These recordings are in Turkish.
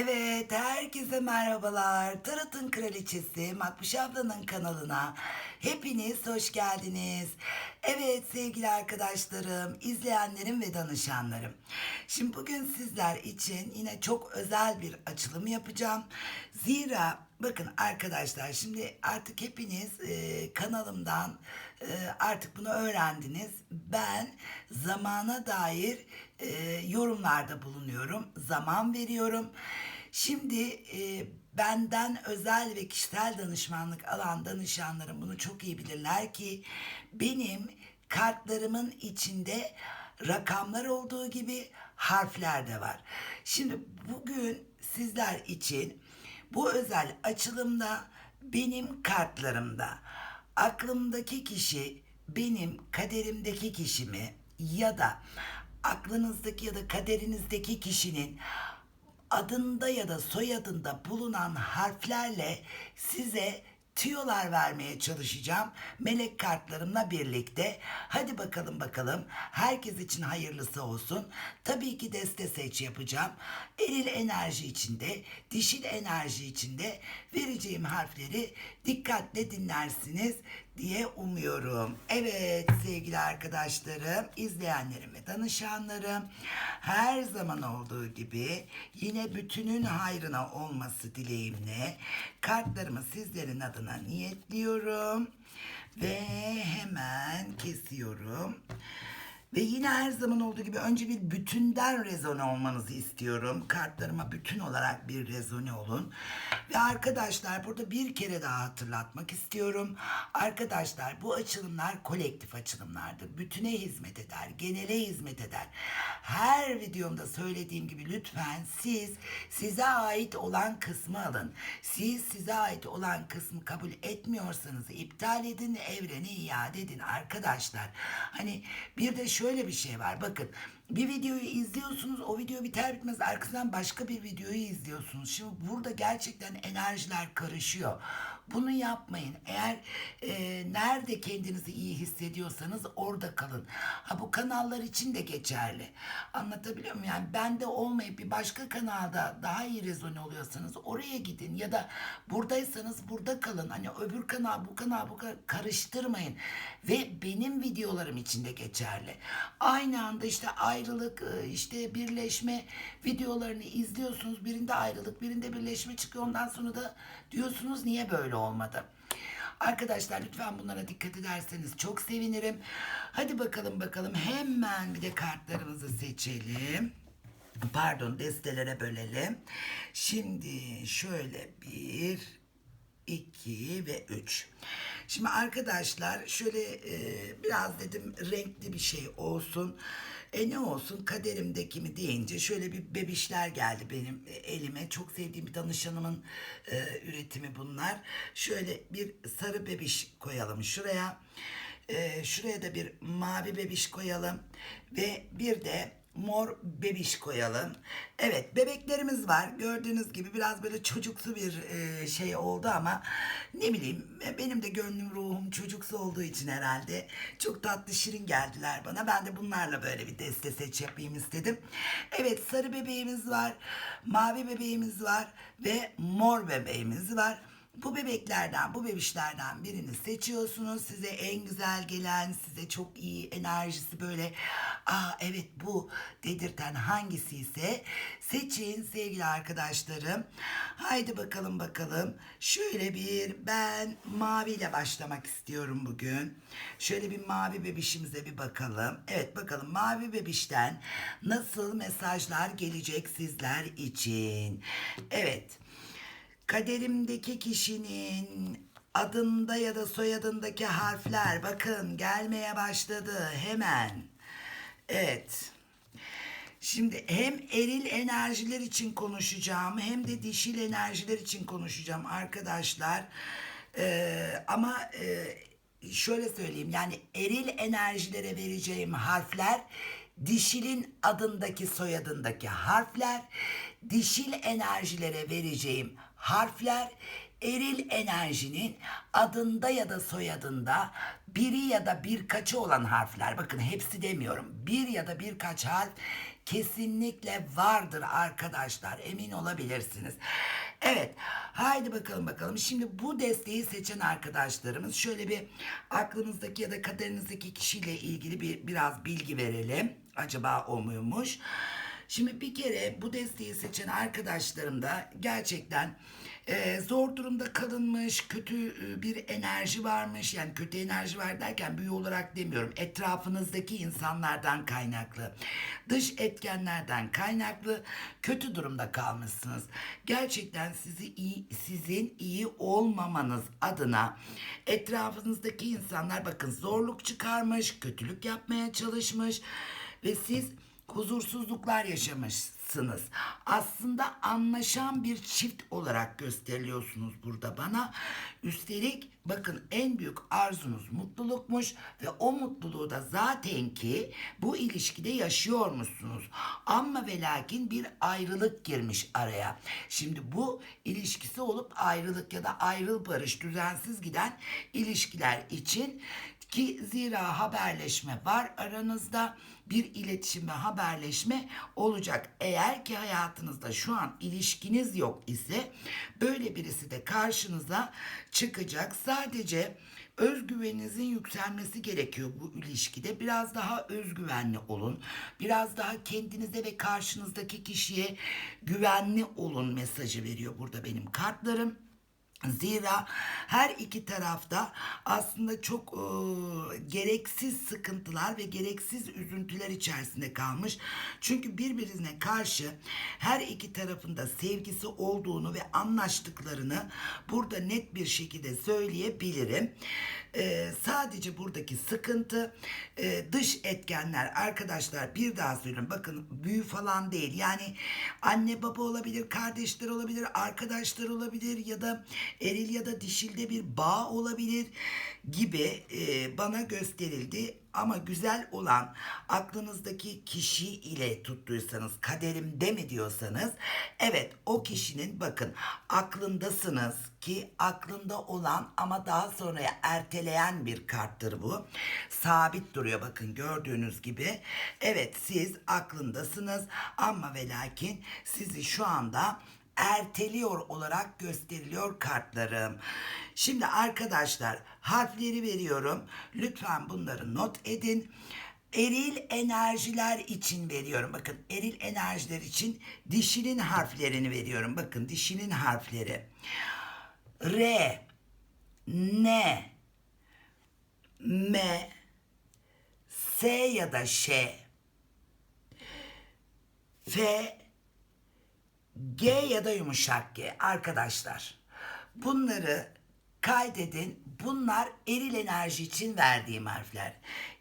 Evet, herkese merhabalar. Tarat'ın Kraliçesi Makbuş ablanın kanalına hepiniz hoş geldiniz. Evet sevgili arkadaşlarım, izleyenlerim ve danışanlarım. Şimdi bugün sizler için yine çok özel bir açılım yapacağım. Zira bakın arkadaşlar şimdi artık hepiniz e, kanalımdan e, artık bunu öğrendiniz. Ben zamana dair e, yorumlarda bulunuyorum. Zaman veriyorum. Şimdi e, benden özel ve kişisel danışmanlık alan danışanlarım bunu çok iyi bilirler ki benim kartlarımın içinde rakamlar olduğu gibi harfler de var. Şimdi bugün sizler için bu özel açılımda benim kartlarımda. Aklımdaki kişi benim kaderimdeki kişi mi ya da aklınızdaki ya da kaderinizdeki kişinin adında ya da soyadında bulunan harflerle size tüyolar vermeye çalışacağım. Melek kartlarımla birlikte. Hadi bakalım bakalım. Herkes için hayırlısı olsun. Tabii ki deste seç yapacağım. Eril enerji içinde, dişil enerji içinde vereceğim harfleri dikkatle dinlersiniz diye umuyorum. Evet sevgili arkadaşlarım, izleyenlerim ve danışanlarım her zaman olduğu gibi yine bütünün hayrına olması dileğimle kartlarımı sizlerin adına niyetliyorum ve hemen kesiyorum. Ve yine her zaman olduğu gibi önce bir bütünden rezone olmanızı istiyorum. Kartlarıma bütün olarak bir rezone olun. Ve arkadaşlar burada bir kere daha hatırlatmak istiyorum. Arkadaşlar bu açılımlar kolektif açılımlardır. Bütüne hizmet eder, genele hizmet eder. Her videomda söylediğim gibi lütfen siz size ait olan kısmı alın. Siz size ait olan kısmı kabul etmiyorsanız iptal edin, evrene iade edin arkadaşlar. Hani bir de şöyle bir şey var bakın bir videoyu izliyorsunuz o video biter bitmez arkasından başka bir videoyu izliyorsunuz. Şimdi burada gerçekten enerjiler karışıyor. Bunu yapmayın. Eğer e, nerede kendinizi iyi hissediyorsanız orada kalın. Ha bu kanallar için de geçerli. Anlatabiliyor muyum? Yani bende olmayıp bir başka kanalda daha iyi rezone oluyorsanız oraya gidin ya da buradaysanız burada kalın. Hani öbür kanal bu kanal bu kanal karıştırmayın. Ve benim videolarım için de geçerli. Aynı anda işte ayrılık e, işte birleşme videolarını izliyorsunuz. Birinde ayrılık birinde birleşme çıkıyor. Ondan sonra da diyorsunuz niye böyle olmadı? Arkadaşlar lütfen bunlara dikkat ederseniz çok sevinirim. Hadi bakalım bakalım hemen bir de kartlarımızı seçelim. Pardon destelere bölelim. Şimdi şöyle bir, 2 ve 3. Şimdi arkadaşlar şöyle e, biraz dedim renkli bir şey olsun. E ne olsun kaderimdeki mi deyince şöyle bir bebişler geldi benim elime. Çok sevdiğim bir danışanımın e, üretimi bunlar. Şöyle bir sarı bebiş koyalım şuraya. E, şuraya da bir mavi bebiş koyalım. Ve bir de mor bebiş koyalım. Evet bebeklerimiz var. Gördüğünüz gibi biraz böyle çocuksu bir e, şey oldu ama ne bileyim benim de gönlüm ruhum çocuksu olduğu için herhalde çok tatlı şirin geldiler bana. Ben de bunlarla böyle bir deste seç yapayım istedim. Evet sarı bebeğimiz var. Mavi bebeğimiz var ve mor bebeğimiz var. Bu bebeklerden, bu bebişlerden birini seçiyorsunuz. Size en güzel gelen, size çok iyi enerjisi böyle aa evet bu dedirten hangisi ise seçin sevgili arkadaşlarım. Haydi bakalım bakalım. Şöyle bir ben maviyle başlamak istiyorum bugün. Şöyle bir mavi bebişimize bir bakalım. Evet bakalım mavi bebişten nasıl mesajlar gelecek sizler için. Evet. Kaderimdeki kişinin adında ya da soyadındaki harfler bakın gelmeye başladı hemen. Evet. Şimdi hem eril enerjiler için konuşacağım hem de dişil enerjiler için konuşacağım arkadaşlar. Ee, ama e, şöyle söyleyeyim yani eril enerjilere vereceğim harfler dişilin adındaki soyadındaki harfler, dişil enerjilere vereceğim harfler eril enerjinin adında ya da soyadında biri ya da birkaçı olan harfler. Bakın hepsi demiyorum. Bir ya da birkaç harf kesinlikle vardır arkadaşlar. Emin olabilirsiniz. Evet. Haydi bakalım bakalım. Şimdi bu desteği seçen arkadaşlarımız şöyle bir aklınızdaki ya da kaderinizdeki kişiyle ilgili bir biraz bilgi verelim. Acaba o muymuş? Şimdi bir kere bu desteği seçen arkadaşlarım da gerçekten e, zor durumda kalınmış, kötü e, bir enerji varmış. Yani kötü enerji var derken büyü olarak demiyorum. Etrafınızdaki insanlardan kaynaklı, dış etkenlerden kaynaklı kötü durumda kalmışsınız. Gerçekten sizi iyi, sizin iyi olmamanız adına etrafınızdaki insanlar bakın zorluk çıkarmış, kötülük yapmaya çalışmış ve siz huzursuzluklar yaşamışsınız. Aslında anlaşan bir çift olarak gösteriliyorsunuz burada bana. Üstelik bakın en büyük arzunuz mutlulukmuş ve o mutluluğu da zaten ki bu ilişkide yaşıyormuşsunuz. Ama ve lakin bir ayrılık girmiş araya. Şimdi bu ilişkisi olup ayrılık ya da ayrıl barış düzensiz giden ilişkiler için ki zira haberleşme var aranızda bir iletişim ve haberleşme olacak. Eğer ki hayatınızda şu an ilişkiniz yok ise böyle birisi de karşınıza çıkacak. Sadece özgüveninizin yükselmesi gerekiyor bu ilişkide. Biraz daha özgüvenli olun. Biraz daha kendinize ve karşınızdaki kişiye güvenli olun mesajı veriyor burada benim kartlarım. Zira her iki tarafta aslında çok e, gereksiz sıkıntılar ve gereksiz üzüntüler içerisinde kalmış. Çünkü birbirine karşı her iki tarafında sevgisi olduğunu ve anlaştıklarını burada net bir şekilde söyleyebilirim. E, sadece buradaki sıkıntı e, dış etkenler arkadaşlar bir daha söylüyorum bakın büyü falan değil yani anne baba olabilir kardeşler olabilir arkadaşlar olabilir ya da eril ya da dişilde bir bağ olabilir gibi e, bana gösterildi. Ama güzel olan aklınızdaki kişi ile tuttuysanız kaderimde mi diyorsanız evet o kişinin bakın aklındasınız ki aklında olan ama daha sonraya erteleyen bir karttır bu. Sabit duruyor bakın gördüğünüz gibi. Evet siz aklındasınız ama ve lakin sizi şu anda erteliyor olarak gösteriliyor kartlarım. Şimdi arkadaşlar harfleri veriyorum. Lütfen bunları not edin. Eril enerjiler için veriyorum. Bakın eril enerjiler için dişinin harflerini veriyorum. Bakın dişinin harfleri. R, N, M, S ya da Ş, F, G ya da yumuşak G arkadaşlar. Bunları kaydedin. Bunlar eril enerji için verdiğim harfler.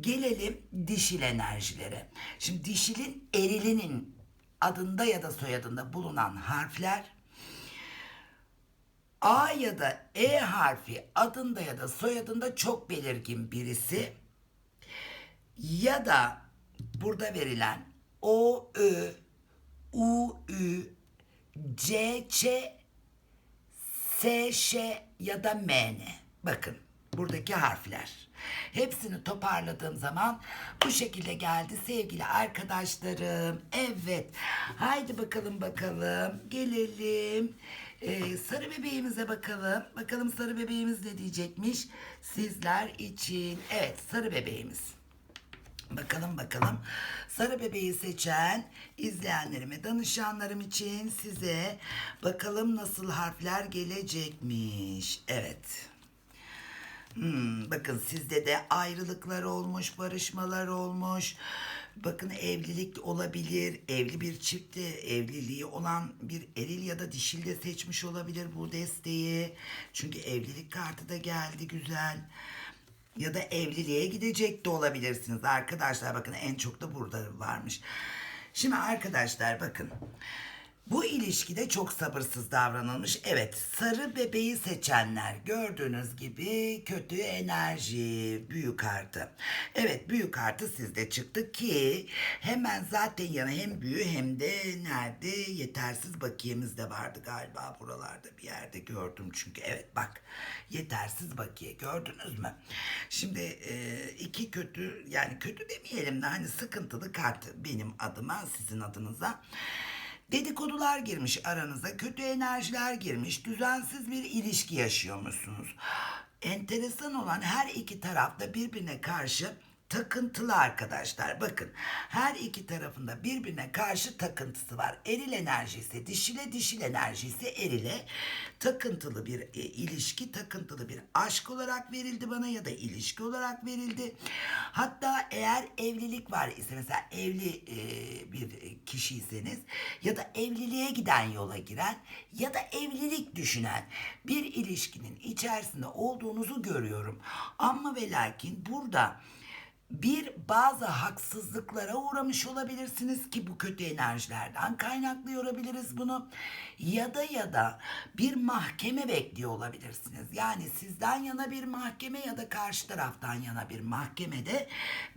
Gelelim dişil enerjilere. Şimdi dişilin erilinin adında ya da soyadında bulunan harfler A ya da E harfi adında ya da soyadında çok belirgin birisi ya da burada verilen O, Ö, U, Ü, C, Ç, S, Ş ya da M, N. Bakın buradaki harfler. Hepsini toparladığım zaman bu şekilde geldi sevgili arkadaşlarım. Evet. Haydi bakalım bakalım. Gelelim. Ee, sarı bebeğimize bakalım. Bakalım sarı bebeğimiz ne diyecekmiş sizler için. Evet sarı bebeğimiz. Bakalım bakalım. Sarı bebeği seçen izleyenlerime, danışanlarım için size bakalım nasıl harfler gelecekmiş. Evet. Hmm, bakın sizde de ayrılıklar olmuş, barışmalar olmuş. Bakın evlilik olabilir. Evli bir çiftte evliliği olan bir eril ya da dişil de seçmiş olabilir bu desteği. Çünkü evlilik kartı da geldi güzel ya da evliliğe gidecek de olabilirsiniz arkadaşlar bakın en çok da burada varmış. Şimdi arkadaşlar bakın Bu ilişkide çok sabırsız davranılmış. Evet, sarı bebeği seçenler gördüğünüz gibi kötü enerji, büyük artı. Evet, büyük artı sizde çıktı ki hemen zaten yana hem büyü hem de nerede yetersiz bakiyemiz de vardı galiba buralarda bir yerde gördüm çünkü. Evet bak, yetersiz bakiye gördünüz mü? Şimdi e, iki kötü yani kötü demeyelim de hani sıkıntılı kart benim adıma sizin adınıza. Dedikodular girmiş aranıza, kötü enerjiler girmiş, düzensiz bir ilişki yaşıyormuşsunuz. Enteresan olan her iki tarafta birbirine karşı takıntılı arkadaşlar. Bakın her iki tarafında birbirine karşı takıntısı var. Eril enerji ise dişile, dişil enerji ise erile takıntılı bir e, ilişki, takıntılı bir aşk olarak verildi bana ya da ilişki olarak verildi. Hatta eğer evlilik var ise mesela evli e, bir kişiyseniz ya da evliliğe giden yola giren ya da evlilik düşünen bir ilişkinin içerisinde olduğunuzu görüyorum. Ama ve lakin burada bir bazı haksızlıklara uğramış olabilirsiniz ki bu kötü enerjilerden kaynaklı olabiliriz bunu ya da ya da bir mahkeme bekliyor olabilirsiniz. Yani sizden yana bir mahkeme ya da karşı taraftan yana bir mahkemede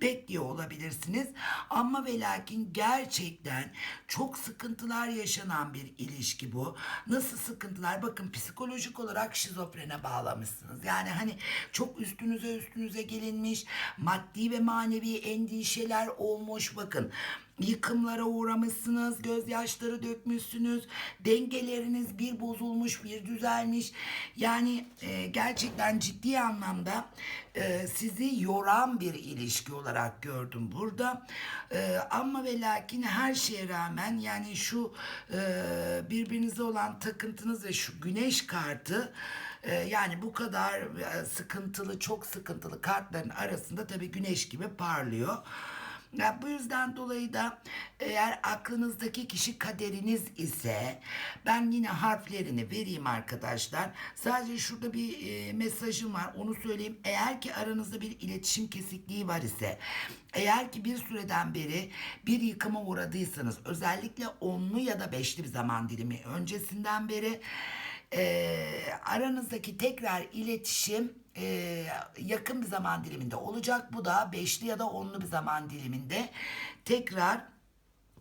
bekliyor olabilirsiniz. Ama ve lakin gerçekten çok sıkıntılar yaşanan bir ilişki bu. Nasıl sıkıntılar? Bakın psikolojik olarak şizofrene bağlamışsınız. Yani hani çok üstünüze üstünüze gelinmiş maddi ve manevi endişeler olmuş bakın. Yıkımlara uğramışsınız, gözyaşları dökmüşsünüz, dengeleriniz bir bozulmuş, bir düzelmiş. Yani e, gerçekten ciddi anlamda e, sizi yoran bir ilişki olarak gördüm burada. E, ama ve lakin her şeye rağmen yani şu e, birbirinize olan takıntınız ve şu güneş kartı ee, yani bu kadar e, sıkıntılı, çok sıkıntılı kartların arasında tabii güneş gibi parlıyor. Ya bu yüzden dolayı da eğer aklınızdaki kişi kaderiniz ise ben yine harflerini vereyim arkadaşlar. Sadece şurada bir e, mesajım var onu söyleyeyim. Eğer ki aranızda bir iletişim kesikliği var ise eğer ki bir süreden beri bir yıkıma uğradıysanız özellikle onlu ya da beşli bir zaman dilimi öncesinden beri e, aranızdaki tekrar iletişim e, yakın bir zaman diliminde olacak. Bu da beşli ya da onlu bir zaman diliminde tekrar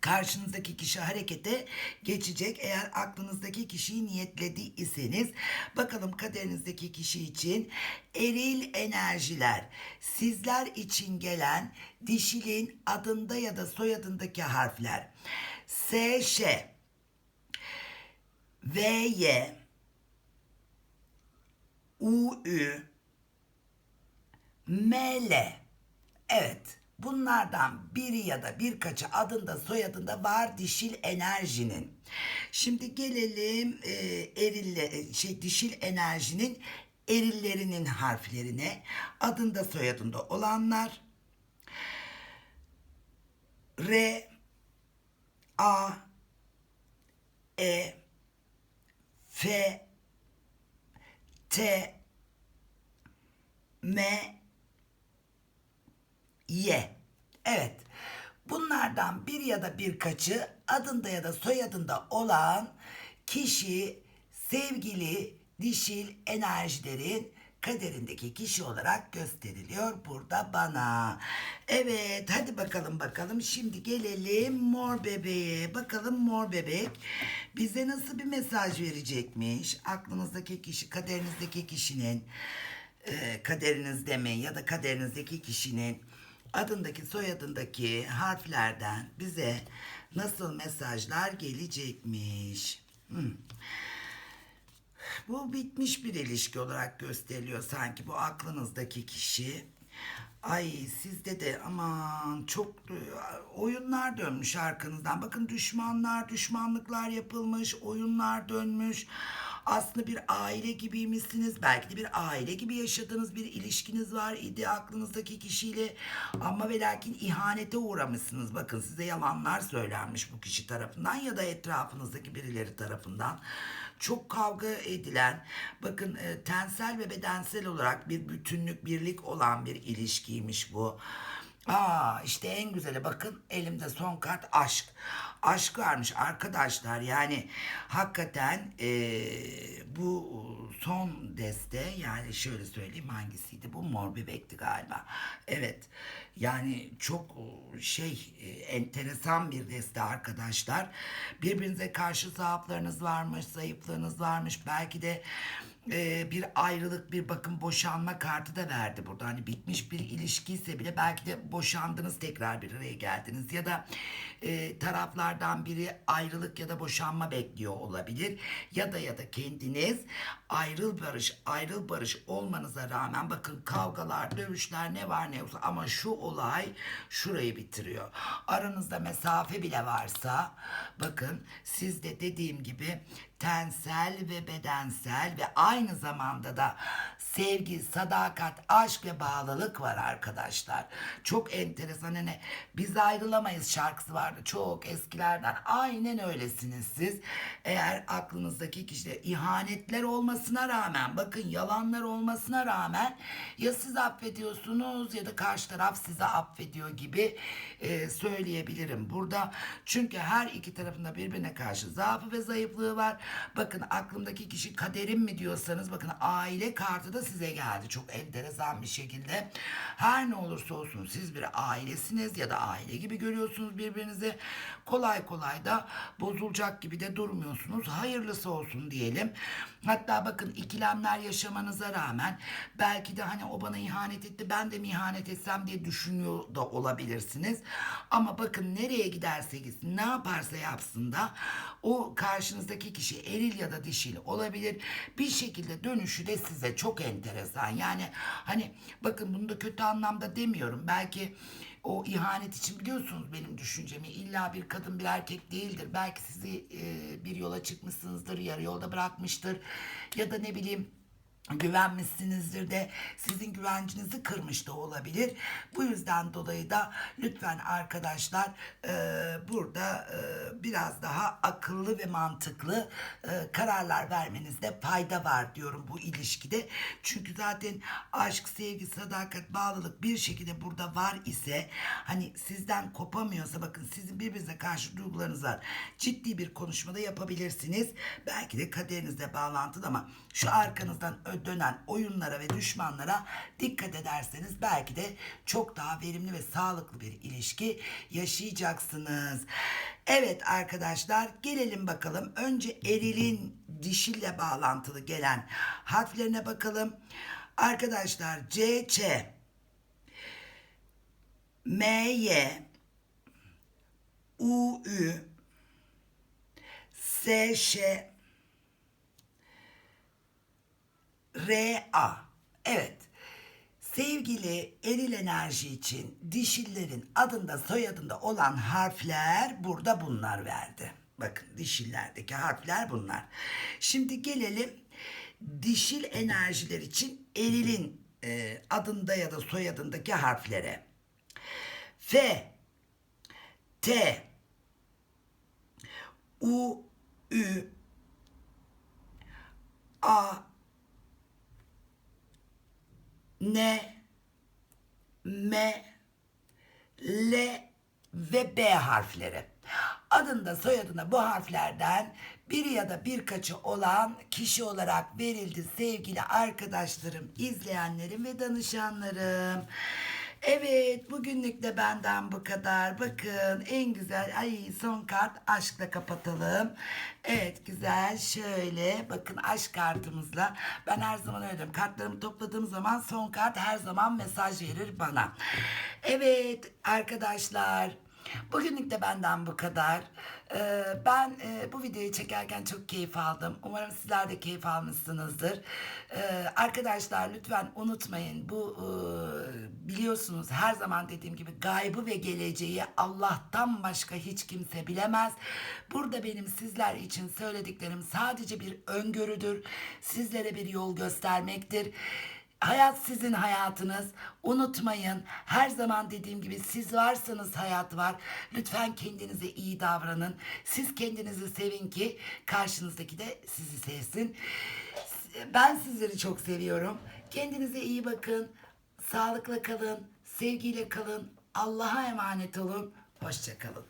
karşınızdaki kişi harekete geçecek. Eğer aklınızdaki kişiyi niyetlediyseniz bakalım kaderinizdeki kişi için eril enerjiler sizler için gelen dişilin adında ya da soyadındaki harfler S, Ş, V, Y, U, Ü, M, L. Evet. Bunlardan biri ya da birkaçı adında soyadında var dişil enerjinin. Şimdi gelelim e, erille e, şey dişil enerjinin erillerinin harflerine. Adında soyadında olanlar R A E F T M Y. Evet. Bunlardan bir ya da birkaçı adında ya da soyadında olan kişi sevgili dişil enerjilerin kaderindeki kişi olarak gösteriliyor burada bana. Evet hadi bakalım bakalım şimdi gelelim mor bebeğe. Bakalım mor bebek bize nasıl bir mesaj verecekmiş? Aklınızdaki kişi kaderinizdeki kişinin e, kaderinizde mi ya da kaderinizdeki kişinin adındaki soyadındaki harflerden bize nasıl mesajlar gelecekmiş? Hmm. Bu bitmiş bir ilişki olarak gösteriliyor sanki bu aklınızdaki kişi. Ay sizde de aman çok e, oyunlar dönmüş arkanızdan. Bakın düşmanlar, düşmanlıklar yapılmış, oyunlar dönmüş. Aslında bir aile gibiymişsiniz. Belki de bir aile gibi yaşadığınız bir ilişkiniz var idi aklınızdaki kişiyle. Ama ve lakin ihanete uğramışsınız. Bakın size yalanlar söylenmiş bu kişi tarafından ya da etrafınızdaki birileri tarafından çok kavga edilen, bakın e, tensel ve bedensel olarak bir bütünlük, birlik olan bir ilişkiymiş bu. Aa işte en güzeli bakın elimde son kart aşk. Aşk varmış arkadaşlar yani hakikaten eee, bu son deste yani şöyle söyleyeyim hangisiydi bu mor bebekti galiba. Evet yani çok e, şey e, enteresan bir deste arkadaşlar. Birbirinize karşı zaaflarınız varmış zayıflığınız varmış belki de e, bir ayrılık bir bakın boşanma kartı da verdi burada. Hani bitmiş bir ilişkiyse bile belki de boşandınız tekrar bir araya geldiniz ya da e, taraflardan biri ayrılık ya da boşanma bekliyor olabilir ya da ya da kendiniz ayrıl barış ayrıl barış olmanıza rağmen bakın kavgalar dövüşler ne var ne yoksa ama şu olay şurayı bitiriyor. Aranızda mesafe bile varsa bakın siz de dediğim gibi tensel ve bedensel ve aynı zamanda da sevgi, sadakat, aşk ve bağlılık var arkadaşlar. Çok enteresan hani biz ayrılamayız şarkısı vardı çok eskilerden. Aynen öylesiniz siz. Eğer aklınızdaki kişide ihanetler olmasına rağmen bakın yalanlar olmasına rağmen ya siz affediyorsunuz ya da karşı taraf sizi affediyor gibi e, söyleyebilirim burada. Çünkü her iki tarafında birbirine karşı zaafı ve zayıflığı var. Bakın aklımdaki kişi kaderim mi diyorsanız bakın aile kartı da size geldi. Çok enteresan bir şekilde. Her ne olursa olsun siz bir ailesiniz ya da aile gibi görüyorsunuz birbirinizi. Kolay kolay da bozulacak gibi de durmuyorsunuz. Hayırlısı olsun diyelim. Hatta bakın ikilemler yaşamanıza rağmen belki de hani o bana ihanet etti ben de mi ihanet etsem diye düşünüyor da olabilirsiniz. Ama bakın nereye giderse gitsin ne yaparsa yapsın da o karşınızdaki kişi eril ya da dişil olabilir. Bir şekilde dönüşü de size çok enteresan. Yani hani bakın bunu da kötü anlamda demiyorum. Belki o ihanet için biliyorsunuz benim düşüncemi. İlla bir kadın bir erkek değildir. Belki sizi e, bir yola çıkmışsınızdır, yarı yolda bırakmıştır. Ya da ne bileyim güvenmişsinizdir de sizin güvencinizi kırmış da olabilir. Bu yüzden dolayı da lütfen arkadaşlar e, burada e, biraz daha akıllı ve mantıklı e, kararlar vermenizde fayda var diyorum bu ilişkide. Çünkü zaten aşk, sevgi, sadakat, bağlılık bir şekilde burada var ise hani sizden kopamıyorsa bakın sizin birbirinize karşı duygularınız var. Ciddi bir konuşmada yapabilirsiniz. Belki de kaderinizle bağlantılı ama şu arkanızdan ö- dönen oyunlara ve düşmanlara dikkat ederseniz belki de çok daha verimli ve sağlıklı bir ilişki yaşayacaksınız. Evet arkadaşlar gelelim bakalım. Önce erilin dişille bağlantılı gelen harflerine bakalım. Arkadaşlar C, Ç, M, Y, U, Ü, S, Ş, R-A. Evet. Sevgili eril enerji için dişillerin adında soyadında olan harfler burada bunlar verdi. Bakın dişillerdeki harfler bunlar. Şimdi gelelim dişil enerjiler için erilin e, adında ya da soyadındaki harflere. F, T, U, Ü, A, N, M, L ve B harfleri. Adında soyadına bu harflerden biri ya da birkaçı olan kişi olarak verildi sevgili arkadaşlarım, izleyenlerim ve danışanlarım. Evet bugünlük de benden bu kadar. Bakın en güzel ay son kart aşkla kapatalım. Evet güzel şöyle bakın aşk kartımızla ben her zaman öyle diyorum. Kartlarımı topladığım zaman son kart her zaman mesaj verir bana. Evet arkadaşlar Bugünlük de benden bu kadar. Ee, ben e, bu videoyu çekerken çok keyif aldım. Umarım sizler de keyif almışsınızdır. Ee, arkadaşlar lütfen unutmayın. Bu e, biliyorsunuz her zaman dediğim gibi gaybı ve geleceği Allah'tan başka hiç kimse bilemez. Burada benim sizler için söylediklerim sadece bir öngörüdür. Sizlere bir yol göstermektir. Hayat sizin hayatınız. Unutmayın. Her zaman dediğim gibi siz varsanız hayat var. Lütfen kendinize iyi davranın. Siz kendinizi sevin ki karşınızdaki de sizi sevsin. Ben sizleri çok seviyorum. Kendinize iyi bakın. Sağlıkla kalın. Sevgiyle kalın. Allah'a emanet olun. Hoşçakalın.